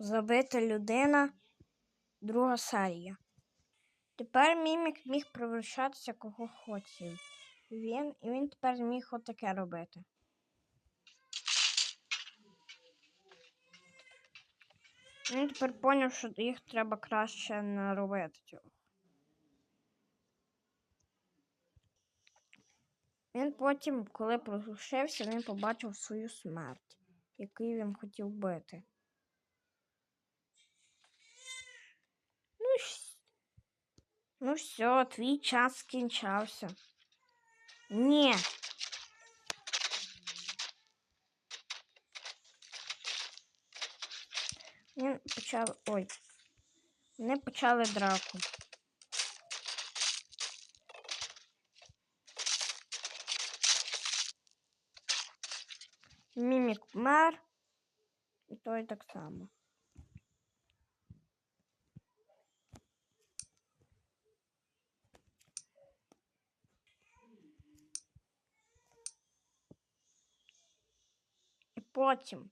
Забита людина, друга серія. Тепер мімік міг превращатися кого хотів. Він, і він тепер міг отаке робити. Він тепер зрозумів, що їх треба краще не робити цього. Він потім, коли проглушився, він побачив свою смерть, яку він хотів бити. Ну, щ- ну все, твій час скінчався. Ні. Він почав. Ой. Вони почали драку. Мімік вмер. І той так само. Потім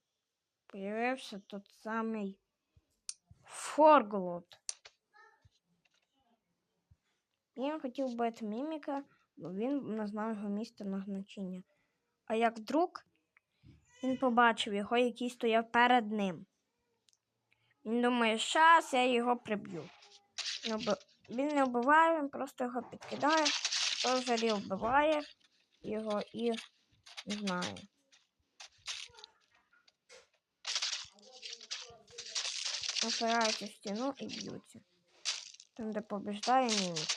появився тот самий Форглот. Він хотів бити міміка, бо він не його місце назначення. А як вдруг він побачив його, який стояв перед ним. Він думає, щас я його приб'ю. Він не вбиває, він просто його підкидає, той жарі вбиває його і не знаю. Опираються в стіну і б'ються. Там, де побіждає мімік.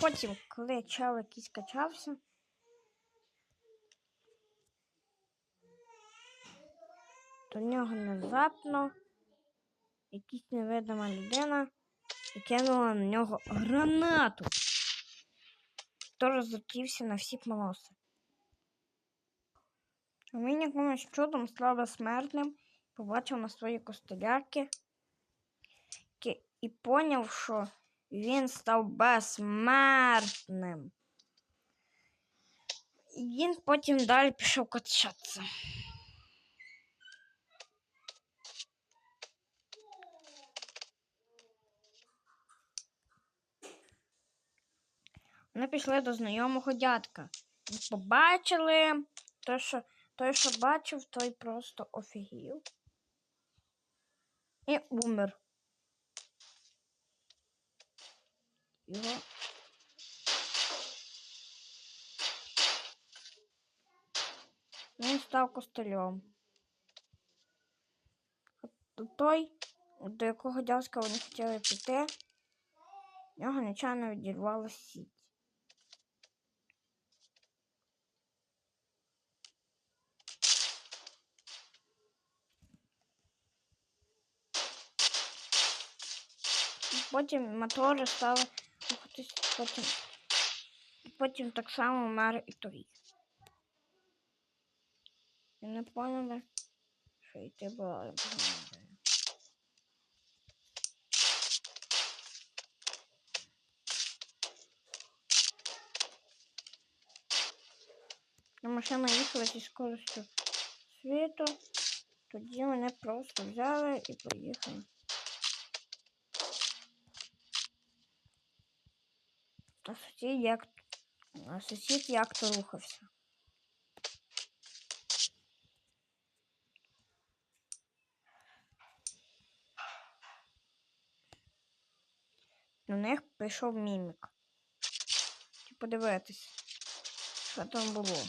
Потім, коли чел якийсь качався, до нього внезапно якась невидима людина і кинула на нього гранату. Хто розлетівся на всі полоси. Він якимось чудом став смертним, побачив на свої костелярки ки- і поняв, що він став безсмертним. І він потім далі пішов качатися. Вони пішли до знайомого дядька. І побачили той, що, той, що бачив, той просто офігів. І умер. Його. Він став костелем. Той, до якого дядька вони хотіли піти, в нього нечайно відірвала сіть. Потім мотори стали рухатись, потім, потім так само вмер і той. І не поняли, що йти ідея. На машина їхала зі скоростю світу, тоді мене просто взяли і поїхали. А сусід як, а сусід як то рухався. До них прийшов мімік. І подивитись, що там було.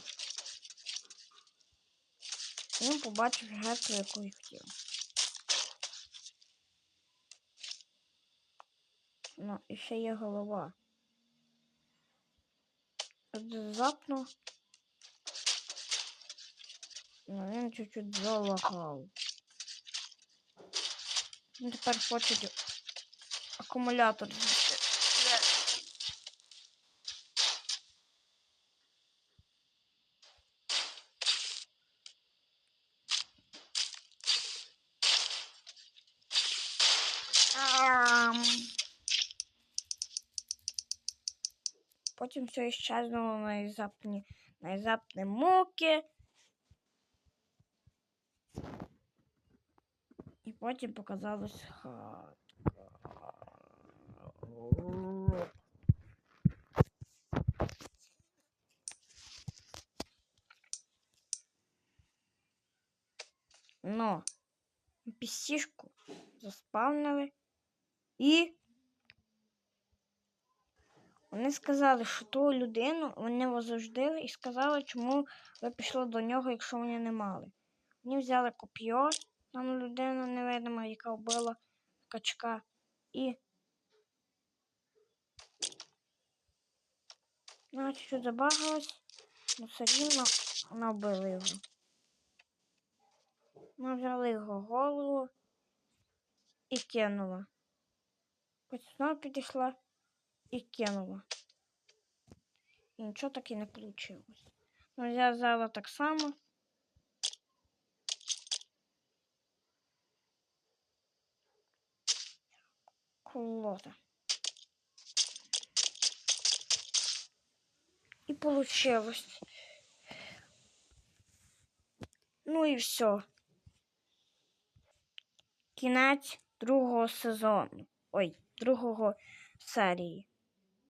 Він побачив жертву, яку й хотів. Ну, і ще є голова. Внезапно. Ну, він чуть-чуть залагав. Він тепер хоче акумулятор знайти. Потім все іщезнуло на внезапні, внезапні муки. І потім показалась хатка. Но пісішку заспавнили і вони сказали, що ту людину вони возождили і сказали, чому ви пішли до нього, якщо вони не мали. Вони взяли коп'є, там людина невидима, яка вбила качка, і Значить, що забагалась, але все рівно вона вбила його. Вона взяла його голову і кинула. Потім знову підійшла і кинула. І нічого так і не вийшло. Ну, я взяла так само. Колода. І получилось. Ну і все. Кінець другого сезону. Ой, другого серії.